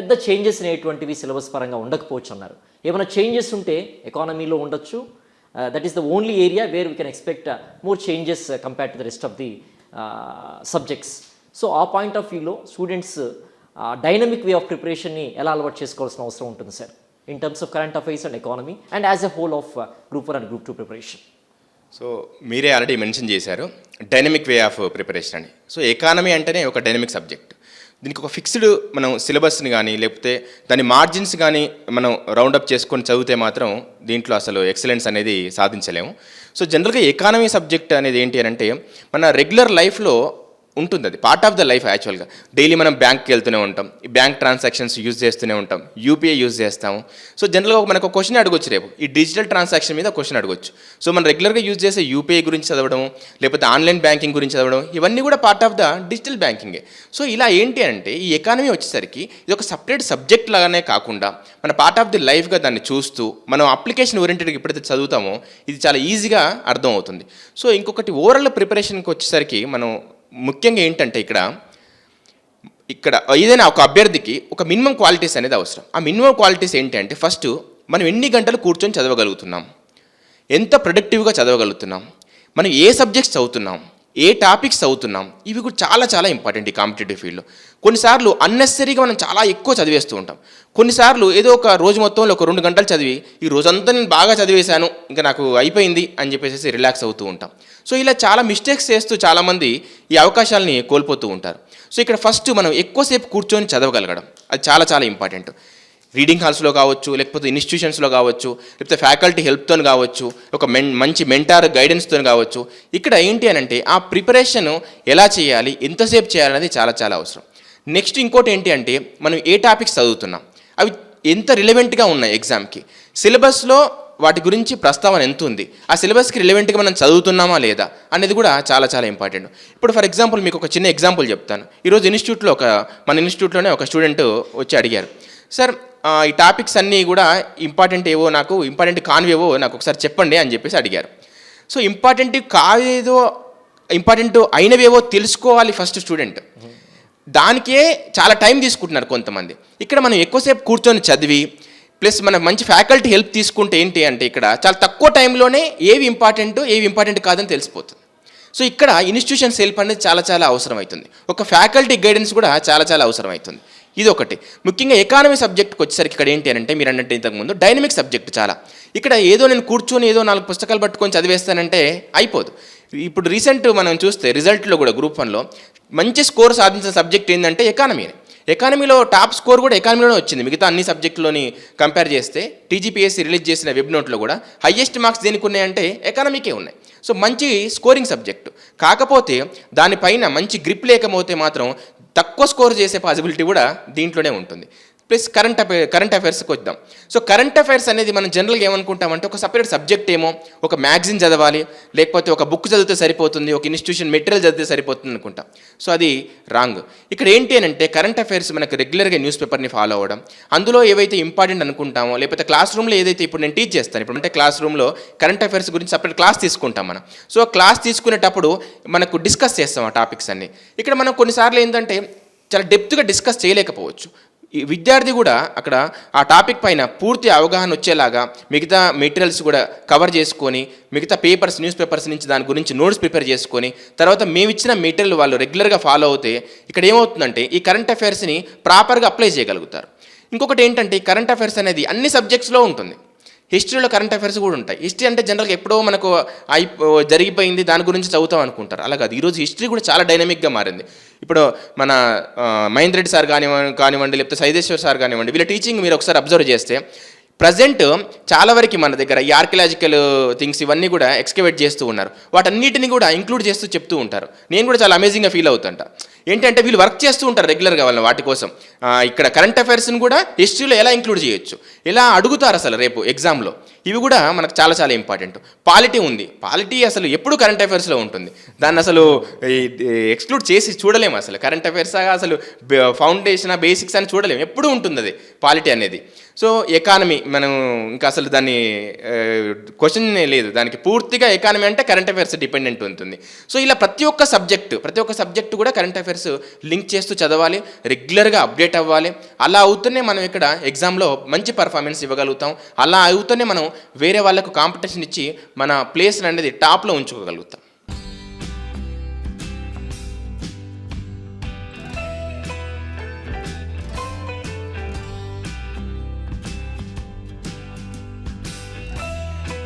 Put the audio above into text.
పెద్ద చేంజెస్ అనేటువంటివి సిలబస్ పరంగా ఉండకపోవచ్చు అన్నారు. ఏమైనా చేంజెస్ ఉంటే ఎకానమీలో ఉండొచ్చు. That is the only area where we can expect more changes compare to the rest of the subjects so ఆ పాయింట్ ఆఫ్ వ్యూలో స్టూడెంట్స్ డైనమిక్ వే ఆఫ్ ప్రిపరేషన్ని ఎలా అలవాటు చేసుకోవాల్సిన అవసరం ఉంటుంది sir in terms of current affairs and economy and as a whole of group one and group two preparation so మీరే already mention చేశారు డైనమిక్ వే ఆఫ్ ప్రిపరేషన్ అని. సో ఎకానమీ అంటేనే ఒక డైనమిక్ సబ్జెక్ట్ దీనికి ఒక ఫిక్స్డ్ మనం సిలబస్ని కానీ లేకపోతే దాని మార్జిన్స్ కానీ మనం రౌండప్ చేసుకొని చదివితే మాత్రం దీంట్లో అసలు ఎక్సలెన్స్ అనేది సాధించలేము. సో జనరల్గా ఎకానమీ సబ్జెక్ట్ అనేది ఏంటి అని అంటే మన రెగ్యులర్ లైఫ్లో ఉంటుంది అది. పార్ట్ ఆఫ్ ద లైఫ్ యాక్చువల్గా డైలీ మనం బ్యాంక్కి వెళ్తూనే ఉంటాం. ఈ బ్యాంక్ ట్రాన్సాక్షన్స్ యూజ్ చేస్తూనే ఉంటాం. యూపీఐ యూజ్ చేస్తాము. సో జనరల్గా మనకు ఒక క్వశ్చన్ అడగొచ్చు రేపు. ఈ డిజిటల్ ట్రాన్సాక్షన్ మీద క్వశ్చన్ అడగొచ్చు. సో మనం రెగ్యులర్గా యూజ్ చేసే యూపీఐ గురించి చదవడం లేకపోతే ఆన్లైన్ బ్యాంకింగ్ గురించి చదవడం ఇవన్నీ కూడా పార్ట్ ఆఫ్ ద డిజిటల్ బ్యాంకింగే సో ఇలా ఏంటి అంటే ఈ ఎకానమీ వచ్చేసరికి ఇది ఒక సపరేట్ సబ్జెక్ట్ లాగానే కాకుండా మన పార్ట్ ఆఫ్ ది లైఫ్గా దాన్ని చూస్తూ మనం అప్లికేషన్ ఓరియంటెడ్గా ఎప్పుడైతే చదువుతామో ఇది చాలా ఈజీగా అర్థం అవుతుంది సో ఇంకొకటి ఓవరాల్ ప్రిపరేషన్కి వచ్చేసరికి మనం ముఖ్యంగా ఏంటంటే ఇక్కడ ఇక్కడ ఏదైనా ఒక అభ్యర్థికి ఒక మినిమం క్వాలిటీస్ అనేది అవసరం. ఆ మినిమం క్వాలిటీస్ ఏంటి అంటే ఫస్ట్ మనం ఎన్ని గంటలు కూర్చొని చదవగలుగుతున్నాం? ఎంత ప్రొడక్టివ్గా చదవగలుగుతున్నాం? మనం ఏ సబ్జెక్ట్స్ చదువుతున్నాం? ఏ టాపిక్స్ చదువుతున్నాం? ఇవి కూడా చాలా చాలా ఇంపార్టెంట్ ఈ కాంపిటేటివ్ ఫీల్డ్లో. కొన్నిసార్లు అన్నెసరీగా మనం చాలా ఎక్కువ చదివేస్తూ ఉంటాం. కొన్నిసార్లు ఏదో ఒక రోజు మొత్తంలో ఒక రెండు గంటలు చదివి ఈ రోజంతా నేను బాగా చదివేశాను ఇంకా నాకు అయిపోయింది అని చెప్పేసి రిలాక్స్ అవుతూ ఉంటాం. సో ఇలా చాలా మిస్టేక్స్ చేస్తూ చాలామంది ఈ అవకాశాలని కోల్పోతూ ఉంటారు. సో ఇక్కడ ఫస్ట్ మనం ఎక్కువసేపు కూర్చొని చదవగలగడం. అది చాలా చాలా ఇంపార్టెంట్ రీడింగ్ హాల్స్లో కావచ్చు లేకపోతే ఇన్స్టిట్యూషన్స్లో కావచ్చు లేకపోతే ఫ్యాకల్టీ హెల్ప్తో కావచ్చు ఒక మెన్ మంచి మెంటార్ గైడెన్స్తో కావచ్చు. ఇక్కడ ఏంటి అని అంటే ఆ ప్రిపరేషన్ ఎలా చేయాలి ఎంతసేపు చేయాలనేది చాలా చాలా అవసరం. నెక్స్ట్ ఇంకోటి ఏంటి అంటే మనం ఏ టాపిక్స్ చదువుతున్నాం. అవి ఎంత రిలవెంట్గా ఉన్నాయి ఎగ్జామ్కి సిలబస్లో వాటి గురించి ప్రస్తావన ఎంత ఉంది ఆ సిలబస్కి రిలవెంట్గా మనం చదువుతున్నామా లేదా అనేది కూడా చాలా చాలా ఇంపార్టెంట్ ఇప్పుడు ఫర్ ఎగ్జాంపుల్ మీకు ఒక చిన్న ఎగ్జాంపుల్ చెప్తాను. ఈరోజు ఇన్స్టిట్యూట్లో ఒక మన ఇన్స్టిట్యూట్లోనే ఒక స్టూడెంట్ వచ్చి అడిగారు సార్ ఈ టాపిక్స్ అన్నీ కూడా ఇంపార్టెంట్ ఏవో నాకు ఇంపార్టెంట్ కానివేవో నాకు ఒకసారి చెప్పండి అని చెప్పేసి అడిగారు. సో ఇంపార్టెంట్ కావేదో ఇంపార్టెంట్ అయినవేవో తెలుసుకోవాలి ఫస్ట్ స్టూడెంట్ దానికే చాలా టైం తీసుకుంటున్నారు కొంతమంది. ఇక్కడ మనం ఎక్కువసేపు కూర్చొని చదివి ప్లస్ మన మంచి ఫ్యాకల్టీ హెల్ప్ తీసుకుంటే ఏంటి అంటే ఇక్కడ చాలా తక్కువ టైంలోనే ఏవి ఇంపార్టెంట్ ఏవి ఇంపార్టెంట్ కాదని తెలిసిపోతుంది. సో ఇక్కడ ఇన్స్టిట్యూషన్స్ హెల్ప్ అనేది చాలా చాలా అవసరం అవుతుంది ఒక ఫ్యాకల్టీ గైడెన్స్ కూడా చాలా చాలా అవసరం అవుతుంది ఇది ఒకటి. ముఖ్యంగా ఎకానమీ సబ్జెక్ట్కి వచ్చేసరికి ఇక్కడ ఏంటి అని అంటే మీరు అన్నట్టు ఇంతకుముందు డైనమిక్ సబ్జెక్ట్ చాలా. ఇక్కడ ఏదో నేను కూర్చొని ఏదో నాలుగు పుస్తకాలు పట్టుకొని చదివేస్తానంటే అయిపోదు. ఇప్పుడు రీసెంట్ మనం చూస్తే రిజల్ట్లో కూడా గ్రూప్ వన్లో మంచి స్కోర్ సాధించిన సబ్జెక్ట్ ఏంటంటే ఎకానమీ ఎకానమీలో టాప్ స్కోర్ కూడా ఎకానమీలోనే వచ్చింది. మిగతా అన్ని సబ్జెక్టులోని కంపేర్ చేస్తే టీజీపీఎస్సీ రిలీజ్ చేసిన వెబ్ నోట్లో కూడా హయ్యెస్ట్ మార్క్స్ దేనికి ఉన్నాయంటే ఎకానమీకే ఉన్నాయి. సో మంచి స్కోరింగ్ సబ్జెక్టు. కాకపోతే దానిపైన మంచి గ్రిప్ లేకపోతే మాత్రం తక్కువ స్కోర్ చేసే పాసిబిలిటీ కూడా దీంట్లోనే ఉంటుంది. ప్లస్ కరెంట్ అఫైర్ కరెంట్ అఫైర్స్కి వద్దాం. సో కరెంట్ అఫైర్స్ అనేది మనం జనరల్గా ఏమనుకుంటామంటే ఒక సపరేట్ సబ్జెక్ట్ ఏమో ఒక మ్యాగజిన్ చదవాలి లేకపోతే ఒక బుక్ చదివితే సరిపోతుంది ఒక ఇన్స్టిట్యూషన్ మెటీరియల్ చదివితే సరిపోతుంది అనుకుంటాం. సో అది రాంగ్ ఇక్కడ ఏంటి అని అంటే కరెంట్ అఫైర్స్ మనకు రెగ్యులర్గా న్యూస్ పేపర్ని ఫాలో అవ్వడం అందులో ఏవైతే ఇంపార్టెంట్ అనుకుంటామో లేకపోతే క్లాస్ రూమ్లో ఏదైతే ఇప్పుడు నేను టీచ్ చేస్తాను ఇప్పుడు అంటే క్లాస్ రూమ్లో కరెంట్ అఫైర్స్ గురించి సపరేట్ క్లాస్ తీసుకుంటాం మనం. సో క్లాస్ తీసుకునేటప్పుడు మనకు డిస్కస్ చేస్తాం ఆ టాపిక్స్ అన్ని. ఇక్కడ మనం కొన్నిసార్లు ఏంటంటే చాలా డెప్త్గా డిస్కస్ చేయలేకపోవచ్చు. ఈ విద్యార్థి కూడా అక్కడ ఆ టాపిక్ పైన పూర్తి అవగాహన వచ్చేలాగా మిగతా మెటీరియల్స్ కూడా కవర్ చేసుకొని మిగతా పేపర్స్ న్యూస్ పేపర్స్ నుంచి దాని గురించి నోట్స్ ప్రిపేర్ చేసుకొని తర్వాత మేము ఇచ్చిన మెటీరియల్ వాళ్ళు రెగ్యులర్గా ఫాలో అవుతే ఇక్కడ ఏమవుతుందంటే ఈ కరెంట్ అఫైర్స్ని ప్రాపర్గా అప్లై చేయగలుగుతారు. ఇంకొకటి ఏంటంటే ఈ కరెంట్ అఫైర్స్ అనేది అన్ని సబ్జెక్ట్స్లో ఉంటుంది. హిస్టరీలో కరెంట్ అఫైర్స్ కూడా ఉంటాయి. హిస్టరీ అంటే జనరల్గా ఎప్పుడో మనకు అయి జరిగిపోయింది దాని గురించి చదువుతాం అనుకుంటారు. అలా కాదు. ఈరోజు హిస్టరీ కూడా చాలా డైనమిక్గా మారింది. ఇప్పుడు మన మహేంద్ర రెడ్డి సార్ కానివ్వండి కానివ్వండి లేకపోతే సైదేశ్వర్ సార్ కానివ్వండి వీళ్ళ టీచింగ్ మీరు ఒకసారి అబ్జర్వ్ చేస్తే ప్రజెంట్ చాలా వరకు మన దగ్గర ఈ ఆర్కియలాజికల్ థింగ్స్ ఇవన్నీ కూడా ఎక్స్కవేట్ చేస్తూ ఉన్నారు. వాటన్నిటిని కూడా ఇంక్లూడ్ చేస్తూ చెప్తూ ఉంటారు. నేను కూడా చాలా అమేజింగ్గా ఫీల్ అవుతుంటా. ఏంటంటే వీళ్ళు వర్క్ చేస్తూ ఉంటారు రెగ్యులర్గా వాళ్ళ వాటి కోసం. ఇక్కడ కరెంట్ అఫైర్స్ని కూడా హిస్టరీలో ఎలా ఇంక్లూడ్ చేయొచ్చు? ఎలా అడుగుతారు అసలు రేపు ఎగ్జామ్లో? ఇవి కూడా మనకు చాలా చాలా ఇంపార్టెంట్. పాలిటీ ఉంది. పాలిటీ అసలు ఎప్పుడు కరెంట్ అఫైర్స్లో ఉంటుంది? దాన్ని అసలు ఎక్స్క్లూడ్ చేసి చూడలేము అసలు. కరెంట్ అఫైర్స్ అసలు ఫౌండేషన్ బేసిక్స్ అని చూడలేము. ఎప్పుడు ఉంటుంది అది పాలిటీ అనేది? సో ఎకానమీ మనం ఇంకా అసలు దాన్ని క్వశ్చన్ లేదు. దానికి పూర్తిగా ఎకానమీ అంటే కరెంట్ అఫైర్స్ డిపెండెంట్ ఉంటుంది. సో ఇలా ప్రతి ఒక్క సబ్జెక్టు ప్రతి ఒక్క సబ్జెక్టు కూడా కరెంట్ అఫైర్స్ లింక్ చేస్తూ చదవాలి రెగ్యులర్గా అప్డేట్ అవ్వాలి. అలా అవుతూనే మనం ఇక్కడ ఎగ్జామ్లో మంచి పర్ఫార్మెన్స్ ఇవ్వగలుగుతాం. అలా అవుతూనే మనం వేరే వాళ్ళకు కాంపిటీషన్ ఇచ్చి మన ప్లేస్ అనేది టాప్లో ఉంచుకోగలుగుతాం.